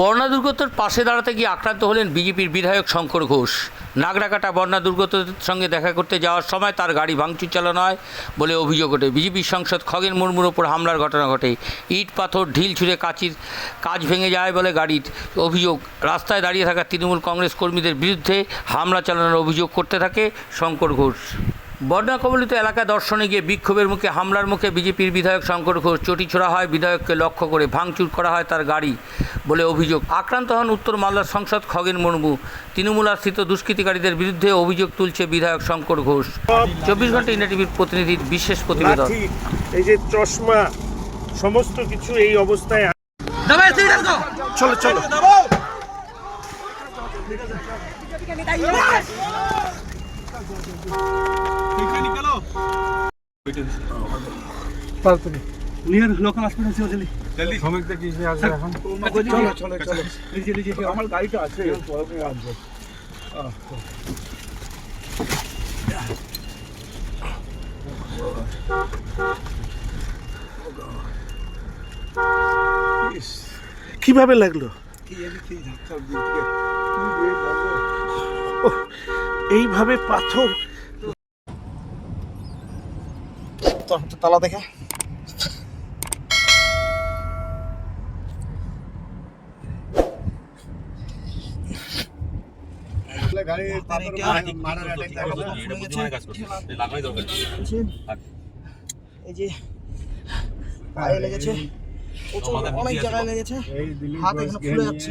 বন্যা দুর্গতর পাশে দাঁড়াতে গিয়ে আক্রান্ত হলেন বিজেপির বিধায়ক শঙ্কর ঘোষ। নাগরাকাটা বন্যা দুর্গতদের সঙ্গে দেখা করতে যাওয়ার সময় তার গাড়ি ভাঙচুর চালানো হয় বলে অভিযোগ ওঠে। বিজেপির সাংসদ খগেন মুর্মুর ওপর হামলার ঘটনা ঘটে। ইট, পাথর, ঢিল ছুঁড়ে কাচির কাজ ভেঙে যায় বলে গাড়ির অভিযোগ। রাস্তায় দাঁড়িয়ে থাকা তৃণমূল কংগ্রেস কর্মীদের বিরুদ্ধে হামলা চালানোর অভিযোগ করতে থাকে শঙ্কর ঘোষ। বন্যা কবলিত এলাকা দর্শনে গিয়ে বিক্ষোভের মুখে হামলার মুখে বিজেপির বিধায়ক শঙ্কর ঘোষ চটি ছোড়া হয় বিধায়ককে লক্ষ্য করে ভাঙচুর করা হয় তার গাড়ি বলে অভিযোগ। আক্রান্ত হন উত্তর মালদার সংসদ খগেন মুর্মু। তৃণমূল আশ্রিত দুষ্কৃতিকারীদের বিরুদ্ধে অভিযোগ তুলছে বিধায়ক শঙ্কর ঘোষ। চব্বিশ ঘণ্টা ইন্ডিয়া টিভির প্রতিনিধির বিশেষ প্রতিবেদন। এই যে চশমা সমস্ত কিছু এই অবস্থায় আ- চলো নিয়ার লোকাল হাসপাতাল চলে জলদি কি আছে এখন চলো চলো চলো নিচে আমার গাড়িটা আছে পরে কীভাবে লাগল কি কি দিয়ে এইভাবে পাথর তালা দেখে এই যে পায়ে লেগেছে অনেক জায়গায় লেগেছে হাত এখানে ফুলে যাচ্ছে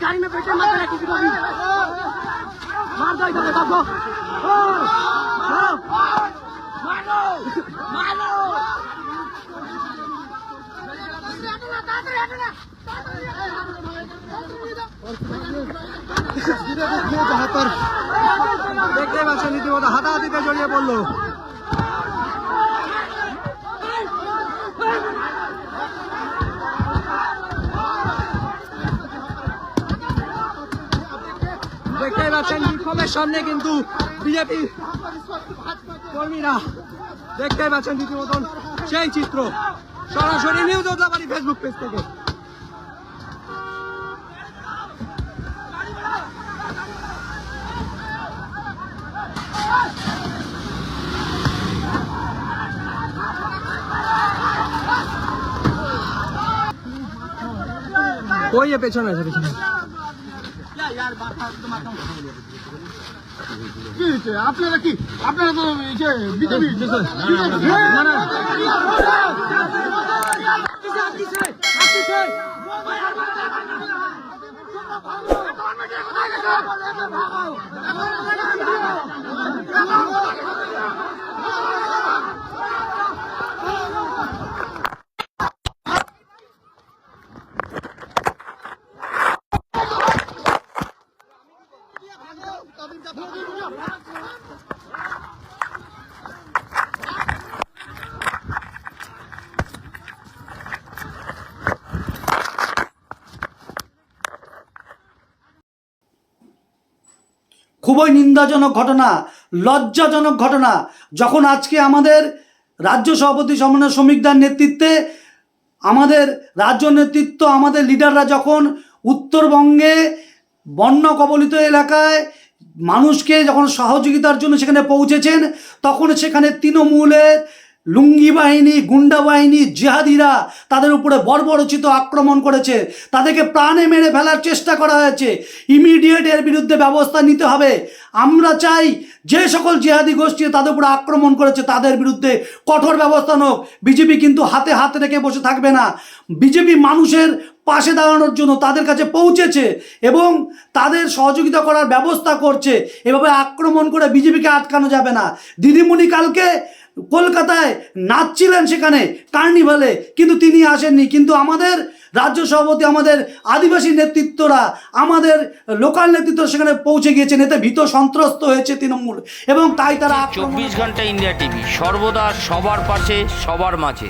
गाड़ी में बैठे मत रहा किसी को भी मार दो इधर सबको मारो मारो मारो হাতার দেখতে পাচ্ছেন রীতিমতো হাতাহাতিতে জড়িয়ে পড়লো দেখতে পাচ্ছেন বিক্ষোভের সামনে কিন্তু বিজেপি কর্মীরা। দেখতে পাচ্ছেন রীতিমতন সেই চিত্র। সরাসরি নিউজ ওদলাবাড়ি ফেসবুক পেজ থেকে। ওই পেছনে আছে, পেছনে। আপনারা কি আপনারা তো বিজেপি যে খুবই নিন্দাজনক ঘটনা, লজ্জাজনক ঘটনা। যখন আজকে আমাদের রাজ্য সভাপতি সমন্বয় শ্রমিকদের নেতৃত্বে আমাদের রাজ্য নেতৃত্ব, আমাদের লিডাররা যখন উত্তরবঙ্গে বন্য কবলিত এলাকায় মানুষকে যখন সহযোগিতার জন্য সেখানে পৌঁছেছেন, তখন সেখানে তৃণমূলের লুঙ্গি বাহিনী, গুন্ডা বাহিনী, জিহাদিরা তাদের উপরে বর্বরচিত আক্রমণ করেছে। তাদেরকে প্রাণে মেরে ফেলার চেষ্টা করা হয়েছে। ইমিডিয়েট এর বিরুদ্ধে ব্যবস্থা নিতে হবে। আমরা চাই যে সকল জিহাদি গোষ্ঠী তাদের উপরে আক্রমণ করেছে, তাদের বিরুদ্ধে কঠোর ব্যবস্থা নোক বিজেপি কিন্তু হাতে হাত রেখে বসে থাকবে না। বিজেপি মানুষের পাশে দাঁড়ানোর জন্য তাদের কাছে পৌঁছেছে এবং তাদের সহযোগিতা করার ব্যবস্থা করছে। এভাবে আক্রমণ করে বিজেপিকে আটকানো যাবে না। দিদিমণি কালকে কলকাতায় নাচছিলেন সেখানে কার্নিভালে, কিন্তু তিনি আসেননি। কিন্তু আমাদের রাজ্য সভাপতি, আমাদের আদিবাসী নেতৃত্বরা, আমাদের লোকাল নেতৃত্ব সেখানে পৌঁছে গিয়েছেন। এতে ভীত সন্ত্রস্ত হয়েছে তৃণমূল এবং তাই তারা চব্বিশ ঘণ্টা ইন্ডিয়া টিভি, সর্বদা সবার পাশে, সবার মাঝে।